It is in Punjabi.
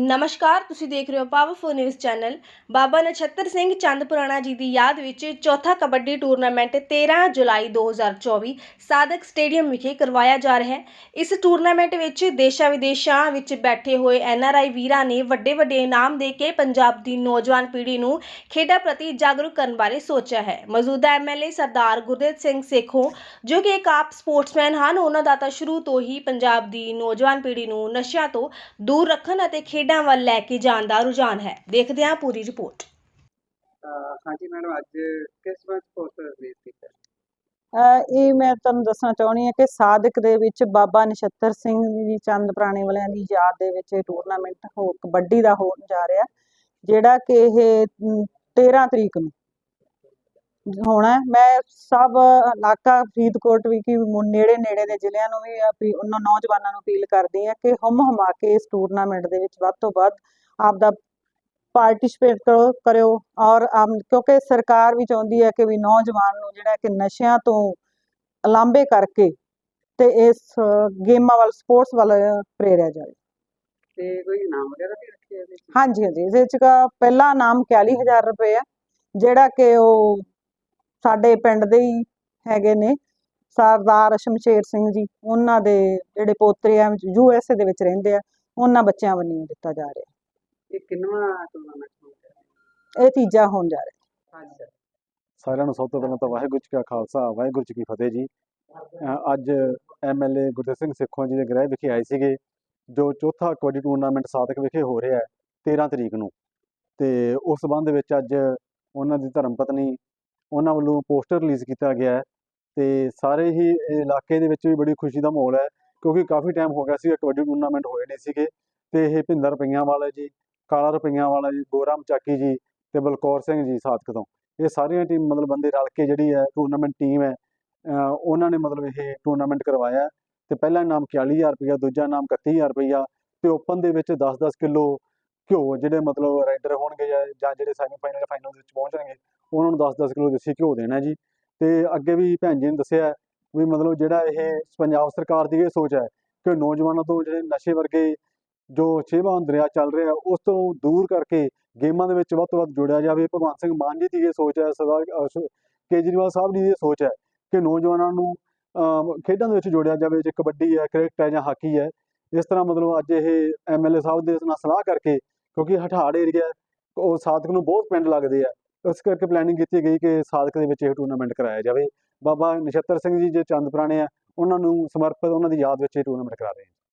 ਨਮਸਕਾਰ, ਤੁਸੀਂ ਦੇਖ ਰਹੇ ਹੋ powerful news channel Baba Nachhattar Singh Chand Purana ji ਦੀ ਯਾਦ ਵਿੱਚ ਚੌਥਾ ਕਬੱਡੀ ਟੂਰਨਾਮੈਂਟ 13 ਜੁਲਾਈ 2024 ਸਾਦਕ ਸਟੇਡੀਅਮ ਵਿਖੇ ਕਰਵਾਇਆ ਜਾ ਰਿਹਾ ਹੈ। ਇਸ ਟੂਰਨਾਮੈਂਟ ਵਿੱਚ ਦੇਸ਼ਾਂ ਵਿਦੇਸ਼ਾਂ ਵਿੱਚ ਬੈਠੇ ਹੋਏ ਐਨਆਰਆਈ ਵੀਰਾਂ ਨੇ ਵੱਡੇ ਵੱਡੇ ਇਨਾਮ ਦੇ ਕੇ ਪੰਜਾਬ ਦੀ ਨੌਜਵਾਨ ਪੀੜ੍ਹੀ ਨੂੰ ਖੇਡਾਂ ਪ੍ਰਤੀ ਜਾਗਰੂਕ ਕਰਨ ਬਾਰੇ ਸੋਚਿਆ ਹੈ। ਮੌਜੂਦਾ ਐਮਐਲਏ ਸਰਦਾਰ ਗੁਰਦੇਵ ਸਿੰਘ ਸੇਖੋਂ, ਜੋ ਕਿ ਇੱਕ ਆਪ ਸਪੋਰਟਸਮੈਨ ਹਨ, ਉਹਨਾਂ ਦਾ ਤਾਂ ਸ਼ੁਰੂ ਤੋਂ ਹੀ ਪੰਜਾਬ ਦੀ ਨੌਜਵਾਨ ਪੀੜ੍ਹੀ ਨੂੰ ਨਸ਼ਿਆਂ ਤੋਂ ਦੂਰ ਰੱਖਣ ਅਤੇ ਖੇਡ ਵੱਲ ਲੈ ਕੇ ਜਾਣ ਦਾ ਰੁਝਾਨ ਹੈ। ਦੇਖਦੇ ਹਾਂ ਪੂਰੀ ਰਿਪੋਰਟ। ਅਹ ਹਾਂਜੀ ਮੈਡਮ ਅੱਜ ਕਿਸ ਵਾਰ ਪੋਸਟਰ ਰਿਲੀਜ਼ ਕੀਤਾ? ਅਹ ਇਹ ਮੈਂ ਤੁਹਾਨੂੰ ਦੱਸਣਾ ਚਾਹੁੰਦੀ ਹਾਂ ਕਿ ਸਾਦਕ ਦੇ ਵਿੱਚ ਬਾਬਾ ਨਛੱਤਰ ਸਿੰਘ ਜੀ ਚੰਦ ਪੁਰਾਣੇ ਵਾਲਿਆਂ ਦੀ ਯਾਦ ਦੇ ਵਿੱਚ ਇਹ ਟੂਰਨਾਮੈਂਟ ਹੋ ਕਬੱਡੀ ਦਾ ਹੋਣ ਜਾ ਰਿਹਾ ਜਿਹੜਾ ਕਿ ਇਹ ਅਮ, 13 ਤਰੀਕ ਨੂੰ ਹੋਣਾ। ਮੈਂ ਸਭ ਇਲਾਕਾ ਫਰੀਦਕੋਟ ਵੀ ਕੀ ਨੇੜੇ ਨੇੜੇ ਦੇ ਜ਼ਿਲ੍ਹਿਆਂ ਨੂੰ ਵੀ ਉਹਨਾਂ ਨੌਜਵਾਨਾਂ ਨੂੰ ਅਪੀਲ ਕਰਦੀ ਹਾਂ ਕਿ ਹਮ ਹਮਾ ਕੇ ਇਸ ਟੂਰਨਾਮੈਂਟ ਦੇ ਵਿੱਚ ਵੱਧ ਤੋਂ ਵੱਧ ਆਪਦਾ ਪਾਰਟਿਸਿਪੇਟ ਕਰੋ ਕਰਿਓ ਔਰ ਆਮ- ਕਿਉਂਕਿ ਸਰਕਾਰ ਵੀ ਚਾਹੁੰਦੀ ਹੈ ਕਿ ਵੀ ਨੌਜਵਾਨ ਨੂੰ ਜਿਹੜਾ ਕਿ ਨਸ਼ਿਆਂ ਤੋਂ ਅਲਾਂਭੇ ਕਰਕੇ ਤੇ ਇਸ ਗੇਮਾਂ ਵੱਲ ਸਪੋਰਟਸ ਵੱਲ ਪ੍ਰੇਰਿਆ ਜਾਵੇ। ਤੇ ਕੋਈ ਇਨਾਮ ਵਗੈਰਾ ਵੀ ਰੱਖੇ ਇਹਦੇ ਵਿੱਚ ਹਾਂਜੀ ਹਾਂਜੀ। ਇਹਦੇ ਵਿੱਚ ਕਾ ਪਹਿਲਾ ਨਾਮ 41000 ਰੁਪਏ ਆ ਜਿਹੜਾ ਕਿ ਉਹ ਸਾਡੇ ਪਿੰਡ ਦੇ ਹੀ ਹੈਗੇ ਨੇ ਸਰਦਾਰ ਸ਼ਮਸ਼ੇਰ ਸਿੰਘ ਜੀ ਉਹਨਾਂ ਦੇ ਜਿਹੜੇ ਪੋਤਰੇ ਆ ਯੂ ਐਸ ਏ ਦੇ ਵਿੱਚ ਰਹਿੰਦੇ ਆ ਉਹਨਾਂ ਬੱਚਿਆਂ ਵੱਲੋਂ ਦਿੱਤਾ ਜਾ ਰਿਹਾ। ਇਹ ਕਿੰਨਵਾਂ ਟੂਰਨਾਮੈਂਟ ਹੋਊਗਾ ਇਹ ਤੀਜਾ ਹੋਣ ਜਾ ਰਿਹਾ। ਸਾਰਿਆਂ ਨੂੰ ਸਭ ਤੋਂ ਪਹਿਲਾਂ ਤਾਂ ਵਾਹਿਗੁਰੂ ਜੀ ਕਾ ਖਾਲਸਾ ਵਾਹਿਗੁਰੂ ਜੀ ਕੀ ਫਤਿਹ ਜੀ। ਅੱਜ ਐਮਐਲਏ ਗੁਰਦੇਵ ਸਿੰਘ ਸਿੱਖੋਂ ਜੀ ਦੇ ਗ੍ਰਹਿ ਵਿਖੇ ਆਏ ਸੀਗੇ ਜੋ ਚੌਥਾ ਕਬੱਡੀ ਟੂਰਨਾਮੈਂਟ ਸਾਦਕ ਵਿਖੇ ਹੋ ਰਿਹਾ ਹੈ 13 ਤਰੀਕ ਨੂੰ। ਤੇ ਉਸ ਸਬੰਧ ਵਿੱਚ ਅੱਜ ਉਹਨਾਂ ਦੀ ਧਰਮ ਪਤਨੀ ਉਹਨਾਂ ਵੱਲੋਂ ਪੋਸਟਰ ਰਿਲੀਜ਼ ਕੀਤਾ ਗਿਆ ਹੈ ਤੇ ਸਾਰੇ ਹੀ ਇਲਾਕੇ ਦੇ ਵਿੱਚ ਵੀ ਬੜੀ ਖੁਸ਼ੀ ਦਾ ਮਾਹੌਲ ਹੈ, ਕਿਉਂਕਿ ਕਾਫੀ ਟਾਈਮ ਹੋ ਗਿਆ ਸੀ ਕਬੱਡੀ ਟੂਰਨਾਮੈਂਟ ਹੋਏ ਨਹੀਂ ਸੀਗੇ ਤੇ ਇਹ ਭਿੰਦਰ ਰੁਪਈਆਂ ਵਾਲਾ ਜੀ, ਕਾਲਾ ਰੁਪਈਆਂ ਵਾਲਾ ਜੀ, ਗੋਰਾਮ ਚਾਕੀ ਜੀ ਤੇ ਬਲਕੌਰ ਸਿੰਘ ਜੀ ਸਾਦਕ ਤੋਂ ਇਹ ਸਾਰੀਆਂ ਟੀਮ ਮਤਲਬ ਬੰਦੇ ਰਲ ਕੇ ਜਿਹੜੀ ਹੈ ਟੂਰਨਾਮੈਂਟ ਟੀਮ ਹੈ ਉਹਨਾਂ ਨੇ ਮਤਲਬ ਇਹ ਟੂਰਨਾਮੈਂਟ ਕਰਵਾਇਆ ਹੈ ਤੇ ਪਹਿਲਾ ਇਨਾਮ 41000 ਰੁਪਇਆ ਦੂਜਾ ਇਨਾਮ 31000 ਰੁਪਇਆ ਤੇ ਓਪਨ ਦੇ ਵਿੱਚ 10-10 ਕਿਲੋ ਘਿਓ ਜਿਹੜੇ ਮਤਲਬ ਰਾਈਡਰ ਹੋਣਗੇ ਜਾਂ ਜਾਂ ਜਿਹੜੇ ਸੈਮੀ ਫਾਈਨਲ ਵਿੱਚ ਪਹੁੰਚਣਗੇ, ਉਹਨਾਂ ਨੂੰ 10-10 ਕਿਲੋ ਦੇਸੀ ਘਿਓ ਦੇਣਾ ਜੀ। ਤੇ ਅੱਗੇ ਵੀ ਭੈਣ ਜੀ ਨੇ ਦੱਸਿਆ ਵੀ ਮਤਲਬ ਜਿਹੜਾ ਇਹ ਪੰਜਾਬ ਸਰਕਾਰ ਦੀ ਇਹ ਸੋਚ ਹੈ ਕਿ ਨੌਜਵਾਨਾਂ ਤੋਂ ਜਿਹੜੇ ਨਸ਼ੇ ਵਰਗੇ ਜੋ ਛੇਵਾਂ ਦਰਿਆ ਚੱਲ ਰਿਹਾ, ਉਸ ਤੋਂ ਦੂਰ ਕਰਕੇ ਗੇਮਾਂ ਦੇ ਵਿੱਚ ਵੱਧ ਤੋਂ ਵੱਧ ਜੋੜਿਆ ਜਾਵੇ। ਭਗਵੰਤ ਸਿੰਘ ਮਾਨ ਜੀ ਦੀ ਇਹ ਸੋਚ ਹੈ ਸਰਦਾਰ ਕੇਜਰੀਵਾਲ ਸਾਹਿਬ ਦੀ ਇਹ ਸੋਚ ਹੈ ਕਿ ਨੌਜਵਾਨਾਂ ਨੂੰ, ਅਮ, ਖੇਡਾਂ ਦੇ ਵਿੱਚ ਜੋੜਿਆ ਜਾਵੇ। ਜੇ ਕਬੱਡੀ ਹੈ, ਕ੍ਰਿਕਟ ਹੈ ਜਾਂ ਹਾਕੀ ਹੈ, ਇਸ ਤਰ੍ਹਾਂ ਮਤਲਬ ਅੱਜ ਇਹ ਐਮਐਲਏ ਸਾਹਿਬ ਦੇ ਨਾਲ ਸਲਾਹ ਕਰਕੇ ਕਿਉਂਕਿ ਹਠਾੜ ਏਰੀਆ ਉਹ ਸਾਧਕ ਨੂੰ ਬਹੁਤ ਪਿੰਡ ਲੱਗਦੇ ਆ। ਇਸ ਕਰਕੇ ਪਲੈਨਿੰਗ ਕੀਤੀ ਗਈ ਕਿ ਸਾਧਕ ਦੇ ਵਿੱਚ ਇਹ ਟੂਰਨਾਮੈਂਟ ਕਰਾਇਆ ਜਾਵੇ। ਬਾਬਾ ਨਛੱਤਰ ਸਿੰਘ ਜੀ, ਜੇ ਚੰਦ ਪੁਰਾਣੇ ਆ, ਉਹਨਾਂ ਨੂੰ ਸਮਰਪਿਤ, ਉਹਨਾਂ ਦੀ ਯਾਦ ਵਿੱਚ ਇਹ ਟੂਰਨਾਮੈਂਟ ਕਰਾ ਰਹੇ ਹਾਂ।